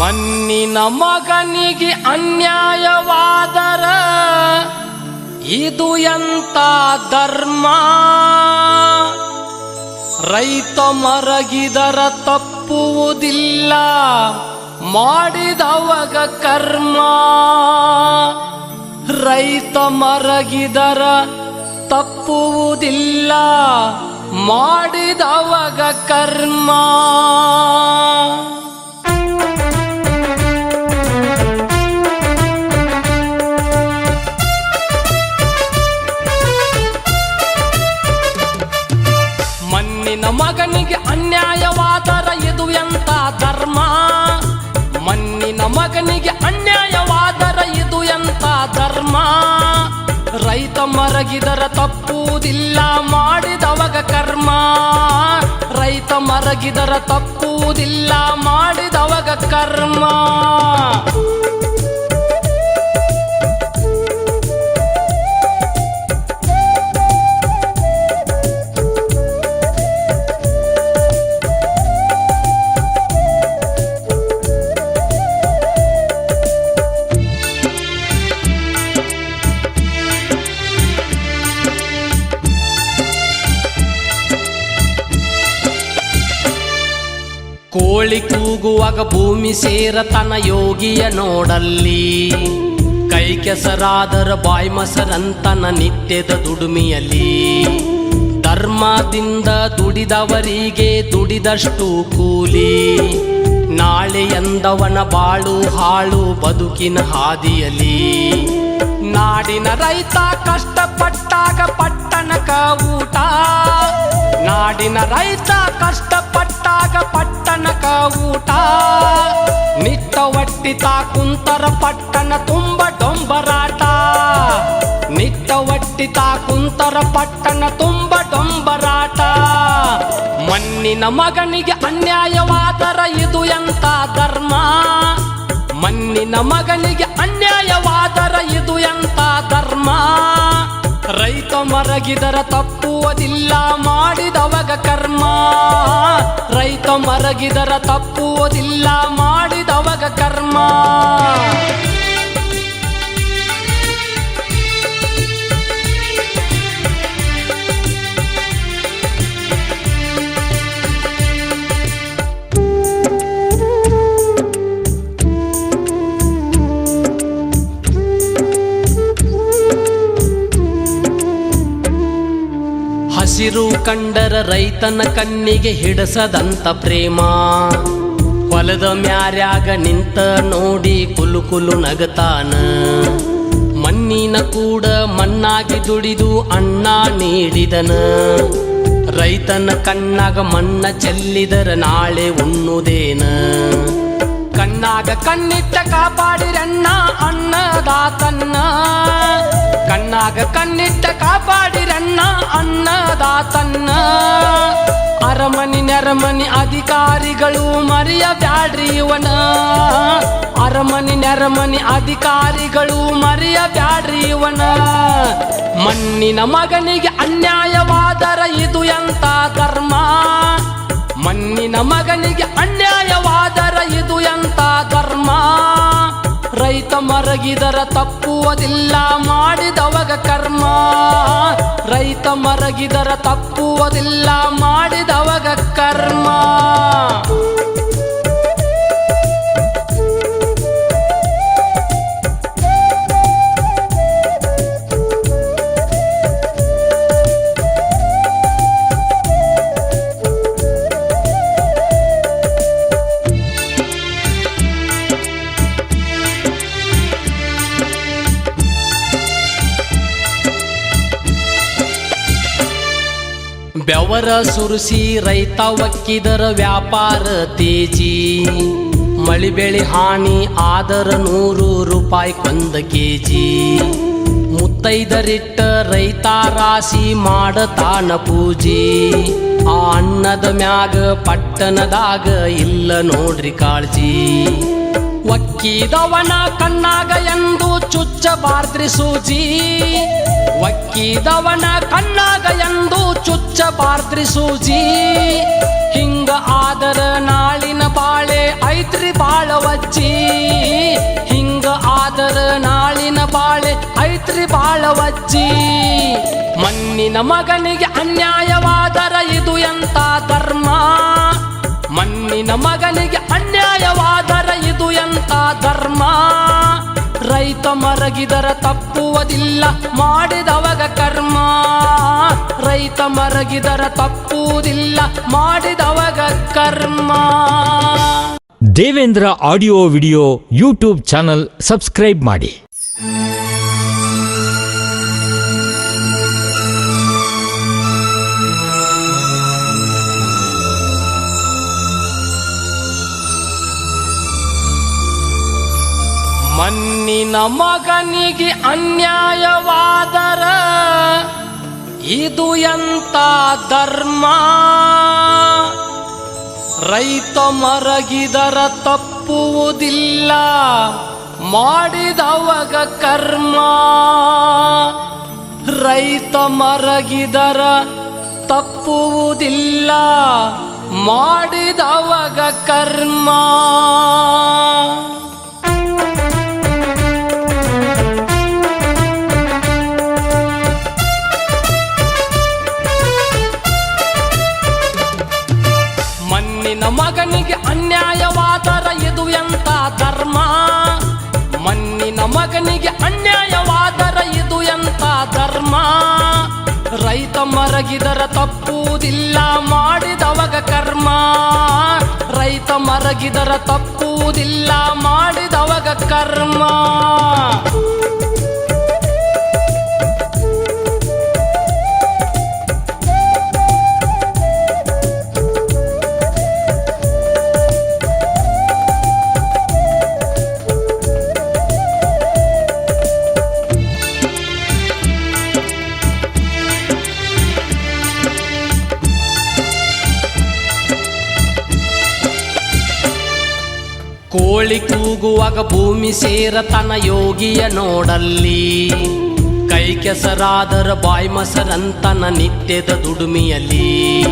ಮಣ್ಣಿನ ಮಗನಿಗೆ ಅನ್ಯಾಯವಾದರ, ಇದು ಎಂತ ಧರ್ಮ? ರೈತ ಮರಗಿದರ ತಪ್ಪುವುದಿಲ್ಲ, ಮಾಡಿದವಗ ಕರ್ಮ. ರೈತ ಮರಗಿದರ ತಪ್ಪುವುದಿಲ್ಲ, ಮಾಡಿದವಗ ಕರ್ಮ. ಮಗನಿಗೆ ಅನ್ಯಾಯವಾದರ ಇದು ಎಂತ ಧರ್ಮ? ರೈತ ಮರಗಿದರ ತಪ್ಪುವುದಿಲ್ಲ, ಮಾಡಿದವಗ ಕರ್ಮ. ರೈತ ಮರಗಿದರ ತಪ್ಪುವುದಿಲ್ಲ, ಮಾಡಿದವಗ ಕರ್ಮ. ಕೋಳಿ ಕೂಗುವಾಗ ಭೂಮಿ ಸೇರ ತನ ಯೋಗಿಯ ನೋಡಲ್ಲಿ. ಕೈ ಕೆಸರಾದರ ಬಾಯ್ ಮೊಸರಂತನ ನಿತ್ಯದ ದುಡುಮಿಯಲ್ಲಿ. ಧರ್ಮದಿಂದ ದುಡಿದವರಿಗೆ ದುಡಿದಷ್ಟು ಕೂಲಿ. ನಾಳೆ ಎಂದವನ ಬಾಳು ಹಾಳು ಬದುಕಿನ ಹಾದಿಯಲಿ ನಾಡಿನ ರೈತ ಕಷ್ಟಪಟ್ಟಾಗ ಪಟ್ಟಣಕ ಊಟ. ನಾಡಿನ ರೈತ ಕಷ್ಟಪಟ್ಟಾಗ ಪಟ್ಟಣಕ ಊಟ. ನಿಟ್ಟ ಒಟ್ಟಿತ ಕುಂತರ ಪಟ್ಟಣ ತುಂಬ ಡೊಂಬರಾಟ. ನಿಟ್ಟ ಒಟ್ಟಿತ ಕುಂತರ ಪಟ್ಟಣ ತುಂಬ ಡೊಂಬರಾಟ. ಮಣ್ಣಿನ ಮಗನಿಗೆ ಅನ್ಯಾಯವಾದರ ಇದು ಎಂತ ಧರ್ಮ? ಮಣ್ಣಿನ ಮಗನಿಗೆ ಅನ್ಯಾಯವಾದರ ಇದು ಎಂತ ಧರ್ಮ? ರೈತ ಮರಗಿದರ ತಪ್ಪುವುದಿಲ್ಲ ಮಾಡಿದವಗ ಕರ್ಮ. ರೈತ ಮರಗಿದರ ತಪ್ಪುವುದಿಲ್ಲ ಮಾಡಿದವಗ ಕರ್ಮ. ಕಂಡರ ರೈತನ ಕಣ್ಣಿಗೆ ಹಿಡಸದಂತ ಪ್ರೇಮ. ಹೊಲದ ಮ್ಯಾರ್ಯಾಗ ನಿಂತ ನೋಡಿ ಕುಲು ಕುಲು ನಗತಾನ. ಮಣ್ಣಿನ ಕೂಡ ಮಣ್ಣಾಗಿ ದುಡಿದು ಅಣ್ಣ ನೀಡಿದನ. ರೈತನ ಕಣ್ಣಾಗ ಮಣ್ಣ ಚೆಲ್ಲಿದರ ನಾಳೆ ಉಣ್ಣುದೇನ. ಕಣ್ಣಾಗ ಕಣ್ಣಿಟ್ಟ ಕಾಪಾಡಿರಣ್ಣ ಅನ್ನದಾತನ್ನ ಕಣ್ಣಾಗ ಕಣ್ಣಿಟ್ಟ ಕಾಪಾಡಿರಣ್ಣ ಅನ್ನದಾತನ್ನ ಅರಮನಿ ನೆರಮನಿ ಅಧಿಕಾರಿಗಳು ಮರಿಯ ಬ್ಯಾಡ್ರಿ ಇವನ. ಅರಮನಿ ನೆರಮನಿ ಅಧಿಕಾರಿಗಳು ಮರಿಯ ಬ್ಯಾಡ್ರಿ ಇವನ. ಮಣ್ಣಿನ ಮಗನಿಗೆ ಅನ್ಯಾಯವಾದರ ಇದು ಎಂತ ಕರ್ಮ? ಮಣ್ಣಿನ ಮಗನಿಗೆ ಅನ್ಯಾಯವಾದರ ಇದು ಎಂತ ಧರ್ಮ? ರೈತ ಮರಗಿದರ ತಪ್ಪುವುದಿಲ್ಲ ಮಾಡಿದವಗ ಕರ್ಮ. ರೈತ ಮರಗಿದರ ತಪ್ಪುವುದಿಲ್ಲ ಮಾಡಿದವಗ ಕರ್ಮ. ಬೆವರ ಸುರಿಸಿ ರೈತ ಒಕ್ಕಿದರ ವ್ಯಾಪಾರ ತೇಜಿ. ಮಳಿ ಬೆಳಿ ಹಾನಿ ಆದರ ನೂರು ರೂಪಾಯಿ ಕೊಂದ ಕೆಜಿ. ಮುತ್ತೈದರಿಟ್ಟ ರೈತ ರಾಶಿ ಮಾಡತಾನ ಪೂಜಿ. ಆ ಅನ್ನದ ಮ್ಯಾಗ ಪಟ್ಟಣದಾಗ ಇಲ್ಲ ನೋಡ್ರಿ ಕಾಳಜಿ. ಒಕ್ಕಿದವನ ಕಣ್ಣಾಗ ಎಂದು ಚುಚ್ಚಬಾರ್ದ್ರಿ ಸೂಜಿ. ಒಕ್ಕಿದವನ ಕಣ್ಣಾಗ ಎಂದು ಚುಚ್ಚಬಾರ್ದ್ರಿ ಸೂಜಿ. ಹಿಂಗ ಆದರ ನಾಳಿನ ಬಾಳೆ ಐತ್ರಿ ಬಾಳವಚ್ಚಿ ಹಿಂಗ ಆದರ ನಾಳಿನ ಬಾಳೆ ಐತ್ರಿ ಬಾಳವಚ್ಚಿ ಮಣ್ಣಿನ ಮಗನಿಗೆ ಅನ್ಯಾಯವಾದರ ಇದು ಎಂತ ಧರ್ಮ? ಮಣ್ಣಿನ ಮಗನಿಗೆ ಅನ್ಯಾಯವಾದರ ಧರ್ಮ. ರೈತ ಮರಗಿದರ ತಪ್ಪುವುದಿಲ್ಲ, ಮಾಡಿದವಗ ಕರ್ಮ. ರೈತ ಮರಗಿದರ ತಪ್ಪುವುದಿಲ್ಲ, ಮಾಡಿದವಗ ಕರ್ಮ. Devendra audio video YouTube channel subscribe ಮಾಡಿ. ಮಣ್ಣಿನ ಮಗನಿಗೆ ಅನ್ಯಾಯವಾದರ. ಇದು ಎಂತ ಧರ್ಮ? ರೈತ ಮರಗಿದರ ತಪ್ಪುವುದಿಲ್ಲ. ಮಾಡಿದವಗ ಕರ್ಮ. ರೈತ ಮರಗಿದರ ತಪ್ಪುವುದಿಲ್ಲ. ಮಾಡಿದವಗ ಕರ್ಮ. ಮಗನಿಗೆ ಅನ್ಯಾಯವಾದರ ಇದು ಎಂತ ಧರ್ಮ? ರೈತ ಮರಗಿದರ ತಪ್ಪುವುದಿಲ್ಲ, ಮಾಡಿದವಗ ಕರ್ಮ. ರೈತ ಮರಗಿದರ ತಪ್ಪುವುದಿಲ್ಲ, ಮಾಡಿದವಗ ಕರ್ಮ. ಕೋಳಿ ಕೂಗುವಾಗ ಭೂಮಿ ಸೇರ ತನ ಯೋಗಿಯ ನೋಡಲ್ಲಿ. ಕೈ ಕೆಸರಾದರ ಬಾಯ್ ಮೊಸರಂತನ ನಿತ್ಯದ ದುಡುಮಿಯಲ್ಲಿ.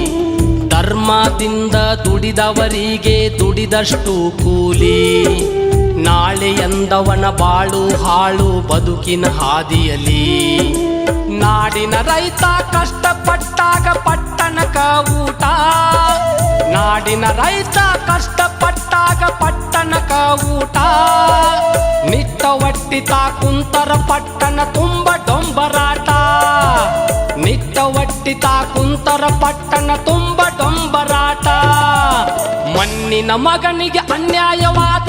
ಧರ್ಮದಿಂದ ದುಡಿದವರಿಗೆ ದುಡಿದಷ್ಟು ಕೂಲಿ. ನಾಳೆ ಎಂದವನ ಬಾಳು ಹಾಳು ಬದುಕಿನ ಹಾದಿಯಲ್ಲಿ. ನಾಡಿನ ರೈತ ಕಷ್ಟಪಟ್ಟಾಗ ಪಟ್ಟಣಕ ಊಟ. ನಾಡಿನ ರೈತ ಕಷ್ಟಪಟ್ಟಾಗ ಪಟ್ಟಣಕ ಊಟ ನಿಟ್ಟ ಒಟ್ಟಿತ ಕುಂತರ ಪಟ್ಟಣ ತುಂಬ ಡೊಂಬರಾಟ. ನಿಟ್ಟ ಒಟ್ಟಿತ ಕುಂತರ ಪಟ್ಟಣ ತುಂಬ ಡೊಂಬರಾಟ. ಮಣ್ಣಿನ ಮಗನಿಗೆ ಅನ್ಯಾಯವಾದ